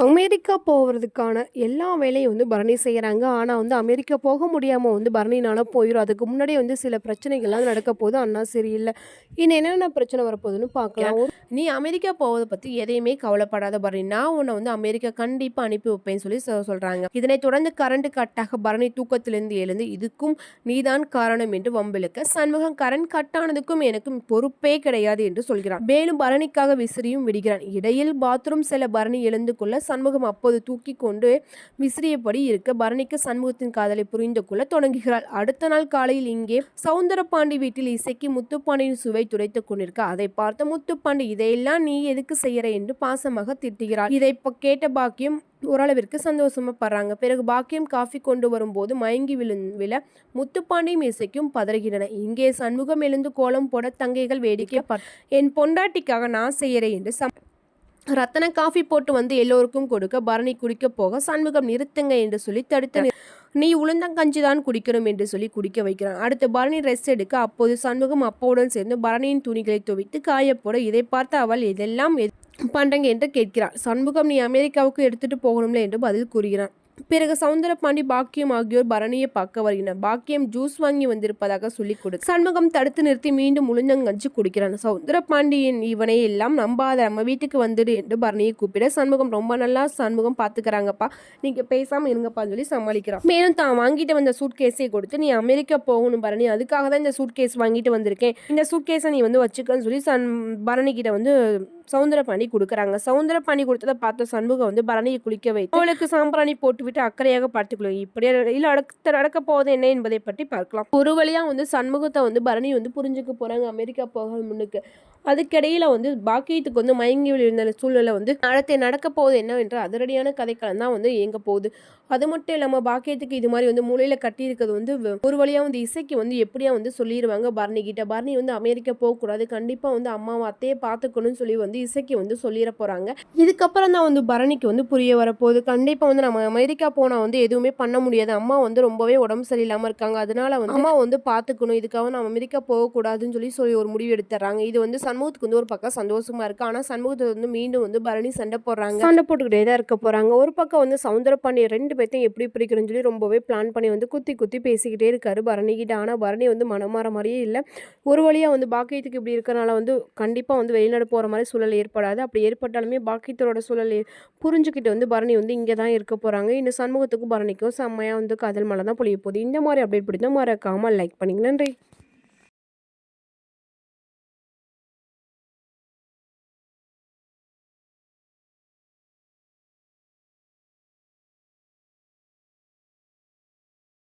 America போகிறதுக்கான எல்லா வேலையும் வந்து பரணி செய்கிறாங்க ஆனால் வந்து அமெரிக்கா போக முடியாமல் வந்து பரணினால் போயிடும் அதுக்கு முன்னாடியே வந்து சில பிரச்சனைகள்லாம் நடக்க போகுது. அண்ணா சரியில்லை. இன்னும் என்னென்ன பிரச்சனை வரப்போகுதுன்னு பார்க்கலாம். நீ அமெரிக்கா போவதை பற்றி எதையுமே கவலைப்படாத பரணி. நான் உன்னை வந்து அமெரிக்கா கண்டிப்பாக அனுப்பி வைப்பேன்னு சொல்லி சொ- இதனை தொடர்ந்து கரண்ட் கட்டாக பரணி தூக்கத்திலிருந்து எழுந்து இதுக்கும் நீதான் காரணம் என்று வம்பிழுக்க சண்முகம் கரண்ட் கட்டானதுக்கும் எனக்கும் பொறுப்பே கிடையாது என்று சொல்கிறான். மேலும் பரணிக்காக விசிறியும் விடுகிறான். இடையில் பாத்ரூம் செல்ல பரணி எழுந்து கொள்ள சண்முகம் அப்போது தூக்கி கொண்டு விசிறியபடி இருக்க பரணிக்கு சண்முகத்தின் காதலை புரிந்து கொள்ள தொடங்குகிறாள். அடுத்த நாள் காலையில் இங்கே சவுந்தரபாண்டி வீட்டில் இசைக்கு முத்துப்பாண்டியின் சுவை துடைத்துக் கொண்டிருக்க அதை பார்த்த முத்துப்பாண்டி இதையெல்லாம் நீ எதுக்கு செய்யற? என்று பாசமாக திட்டுகிறாள். இதை கேட்ட பாக்கியம் ஓரளவிற்கு சந்தோஷமா படுறாங்க. பிறகு பாக்கியம் காஃபி கொண்டு வரும்போது மயங்கி விழு விழ முத்துப்பாண்டியும் இசைக்கும் பதறுகின்றன. இங்கே சண்முகம் எழுந்து கோலம் போட தங்கைகள் வேடிக்கை பார் என் பொண்டாட்டிக்காக நான் செய்யறேன் என்று சம் ரத்தன காஃபி போட்டு வந்து எல்லோருக்கும் கொடுக்க பரணி குடிக்க போக சண்முகம் நிறுத்துங்க என்று சொல்லி தடுத்து நீ உளுந்தங்கஞ்சி தான் குடிக்கணும் என்று சொல்லி குடிக்க வைக்கிறான். அடுத்து பரணி ரெஸ்ட் எடுக்க அப்போது சண்முகம் அப்போவுடன் சேர்ந்து பரணியின் துணிகளை துவைத்து காயப்போட இதை பார்த்து அவள் இதெல்லாம் எது- என்று கேட்கிறாள். சண்முகம் நீ அமெரிக்காவுக்கு எடுத்துட்டு போகணும்ல என்று பதில் கூறுகிறான். பிறகு சவுந்தரபாண்டி பாக்கியம் ஆகியோர் பரணியை பார்க்க வருகின்றனர். பாக்கியம் ஜூஸ் வாங்கி வந்திருப்பதாக சொல்லி கொடு சண்முகம் தடுத்து நிறுத்தி மீண்டும் முழுஞ்சங்கஞ்சு குடிக்கிறான். சவுந்தரபாண்டியன் இவனை எல்லாம் நம்பாத நம்ம வீட்டுக்கு வந்துடு என்று பரணியை கூப்பிட சண்முகம் ரொம்ப நல்லா சண்முகம் பாத்துக்கிறாங்கப்பா. நீங்க பேசாம இருங்கப்பான்னு சொல்லி சமாளிக்கிறான். மேலும் தான் வாங்கிட்டு வந்த சூட் கேஸை கொடுத்து நீ அமெரிக்கா போகணும் பரணி. அதுக்காக தான் இந்த சூட் கேஸ் வாங்கிட்டு வந்திருக்கேன். இந்த சூட் கேஸை நீ வந்து வச்சுக்கன்னு சொல்லி சன் பரணி கிட்ட வந்து சவுந்தரபாணி கொடுக்குறாங்க. சவுந்தரபாணி கொடுத்ததை பார்த்த சண்முகம் வந்து பரணியை குளிக்க வைத்து அவளுக்கு சாம்பிராணி போட்டுவிட்டு அக்கறையாக பார்த்துக்கொள்ளும். இப்படியே இல்லை அடுத்த நடக்க போவது என்ன என்பதை பற்றி பார்க்கலாம். ஒரு வழியா வந்து சண்முகத்தை வந்து பரணி வந்து புரிஞ்சுக்க போறாங்க. அமெரிக்கா போக முன்னுக்கு. அதுக்கிடையில வந்து பாக்கியத்துக்கு வந்து மயங்கி விழுந்த சூழ்நிலை வந்து நடத்தை நடக்க போவது என்ன அதிரடியான கதைக்களம் தான் வந்து இயங்க போகுது. அது மட்டும் இல்லாமல் பாக்கியத்துக்கு இது மாதிரி வந்து மூலையில கட்டியிருக்கிறது வந்து ஒரு வழியாக வந்து இசைக்கு வந்து எப்படியா வந்து சொல்லிடுவாங்க பரணி கிட்ட பரணி வந்து அமெரிக்கா போகக்கூடாது. கண்டிப்பாக வந்து அம்மாவும் அத்தையே பார்த்துக்கணும்னு சொல்லி வந்து இசைக்கு வந்து சொல்லிட போகிறாங்க இதுக்கப்புறம் தான் வந்து பரணிக்கு வந்து புரிய வரப்போகுது. கண்டிப்பாக வந்து நம்ம அமெரிக்கா போனால் வந்து எதுவுமே பண்ண முடியாது. அம்மா வந்து ரொம்பவே உடம்பு சரியில்லாமல் இருக்காங்க. அதனால வந்து அம்மா வந்து பார்த்துக்கணும் இதுக்காக நம்ம அமெரிக்கா போகக்கூடாதுன்னு சொல்லி சொல்லி ஒரு முடிவு எடுத்துறாங்க. இது வந்து சண்முகத்துக்கு வந்து ஒரு பக்கம் சந்தோஷமா இருக்கு. ஆனால் சண்முகத்தை வந்து மீண்டும் வந்து பரணி சண்டை போடுறாங்க. சண்டை போட்டுக்கிட்டே தான் இருக்க போறாங்க. ஒரு பக்கம் வந்து சவுந்தர பாண்டிய ரெண்டு பேர்த்தையும் எப்படி பிரிக்கணும்னு சொல்லி ரொம்பவே பிளான் பண்ணி வந்து குத்தி குத்தி பேசிக்கிட்டே இருக்காரு பரணி கிட்ட. ஆனால் பரணி வந்து மனமாற மாதிரியே இல்லை. ஒரு வழியாக வந்து பாக்கியத்துக்கு இப்படி இருக்கிறனால வந்து கண்டிப்பாக வந்து வெளிநாடு போகிற மாதிரி சூழல் ஏற்படாது. அப்படி ஏற்பட்டாலுமே பாக்கியத்தோட சூழல் புரிஞ்சுக்கிட்டு வந்து பரணி வந்து இங்கே தான் இருக்க போகிறாங்க இந்த சண்முகத்துக்கும் பரணிக்கும் செம்மையாக வந்து காதல் மலை தான் பொழிய போகுது. இந்த மாதிரி அப்டேட் பிடித்த மறக்காமல் லைக் பண்ணிங்க. நன்றி.